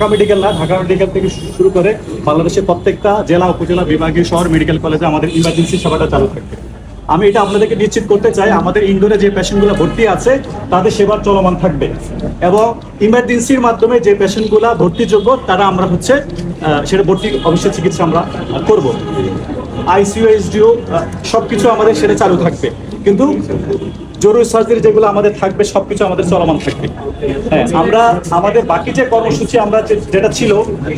Dhaka medical না, Dhaka medical থেকে শুরু করে বাংলাদেশের প্রত্যেকটা জেলা, উপজেলা, বিভাগীয় শহর, মেডিকেল কলেজে আমাদের ইমার্জেন্সি সেবাটা চালু থাকবে আমি এটা আপনাদেরকে নিশ্চিত করতে চাই, আমাদের ইনডোরে যে পেশেন্টগুলো ভর্তি আছে, তাদের সেবা চলমান থাকবে। এবং ইমার্জেন্সির মাধ্যমে যে পেশেন্টগুলো ভর্তিযোগ্য, তারা আমরা হচ্ছে সেটা ভর্তি অবশ্যই চিকিৎসা আমরা করব। আইসিইউ এসডিও সব কিছু আমাদের সেটা চালু থাকবে। কিন্তু জরুরি সার্জারি যেগুলো আমাদের থাকবে, সবকিছু আমাদের চলমান থাকবে। হ্যাঁ আমরা, আমাদের বাকি যে কর্মসূচি, আমরা যেটা ছিল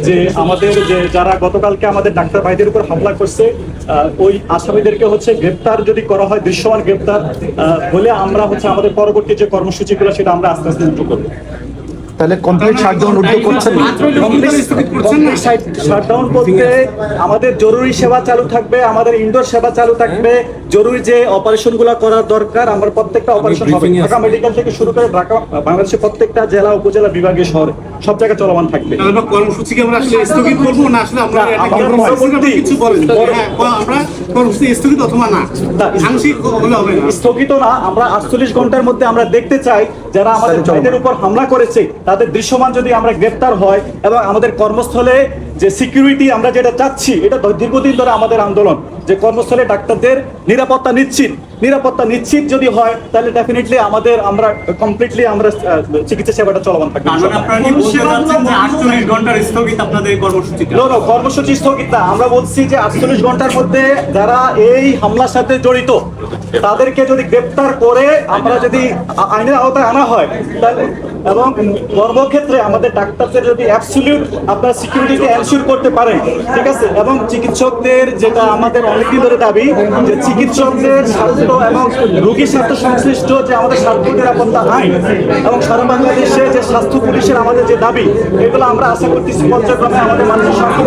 যে আমাদের যে, যারা গতকালকে আমাদের ডাক্তার ভাইদের উপর হামলা করছে ওই আসামিদেরকে হচ্ছে গ্রেপ্তার যদি করা হয়, দৃশ্যমান গ্রেপ্তার হলে আমরা হচ্ছে আমাদের পরবর্তী যে কর্মসূচিগুলো, সেটা আমরা আস্তে আস্তে উদ্যোগ করব। তাহলে কমপ্লিট শাটডাউন উদ্যোগ করছেন শাটডাউন করতে আমাদের জরুরি সেবা চালু থাকবে আমাদের ইনডোর সেবা চালু থাকবে। জরুরি যে অপারেশনগুলা করার দরকার আমরা প্রত্যেকটা অপারেশন হবে। ঢাকা মেডিকেল থেকে শুরু করে ঢাকা বাংলাদেশের প্রত্যেকটা জেলা উপজেলা বিভাগীয় শহরে সব জায়গায় চলমান থাকবে। তাহলে আমরা স্থগিত করব না আসলে আমরা এটা কি- পরবর্তী- কিছু বলেন। হ্যাঁ, আমরা কর্মসূচি স্থগিত অথবা না? আংশিক হলে হবে না। স্থগিত না আমরা আটচল্লিশ ঘণ্টার মধ্যে আমরা দেখতে চাই যারা আমাদের উপর হামলা করেছে তাদের দৃশ্যমান যদি আমরা গ্রেপ্তার হয় এবং আমাদের কর্মস্থলে যে সিকিউরিটি আমরা যেটা চাচ্ছি, এটা দীর্ঘদিন ধরে আমাদের আন্দোলন। যে কর্মস্থলে ডাক্তারদের নিরাপত্তা নিশ্চিত। নিরাপত্তা নিশ্চিত যদি হয় তাহলে ডেফিনেটলি আমাদের আমরা কমপ্লিটলি আমরা চিকিৎসা সেবাটা চলমান থাকবে কর্মসূচি স্থগিত না। আমরা বলছি যে আটচল্লিশ ঘণ্টার মধ্যে যারা এই হামলার সাথে জড়িত তাদেরকে যদি গ্রেপ্তার করে আমরা যদি আইনের আওতায় আনা হয় তাহলে এবং কর্মক্ষেত্রে আমাদের ডাক্তারদের যদি অ্যাবসলিউট আপনার সিকিউরিটিকে এনশিওর করতে পারেন ঠিক আছে? এবং চিকিৎসকদের যেটা আমাদের অনেকদিন ধরে দাবি যে চিকিৎসকদের স্বার্থ এবং রোগীর স্বাস্থ্য সংশ্লিষ্ট যে আমাদের স্বাস্থ্য নিরাপত্তা আইন এবং সারা বাংলাদেশে যে স্বাস্থ্য পুলিশের আমাদের যে দাবি এগুলো আমরা আশা করতেছি পর্যায়ক্রমে আমাদের মানুষের স্বাস্থ্য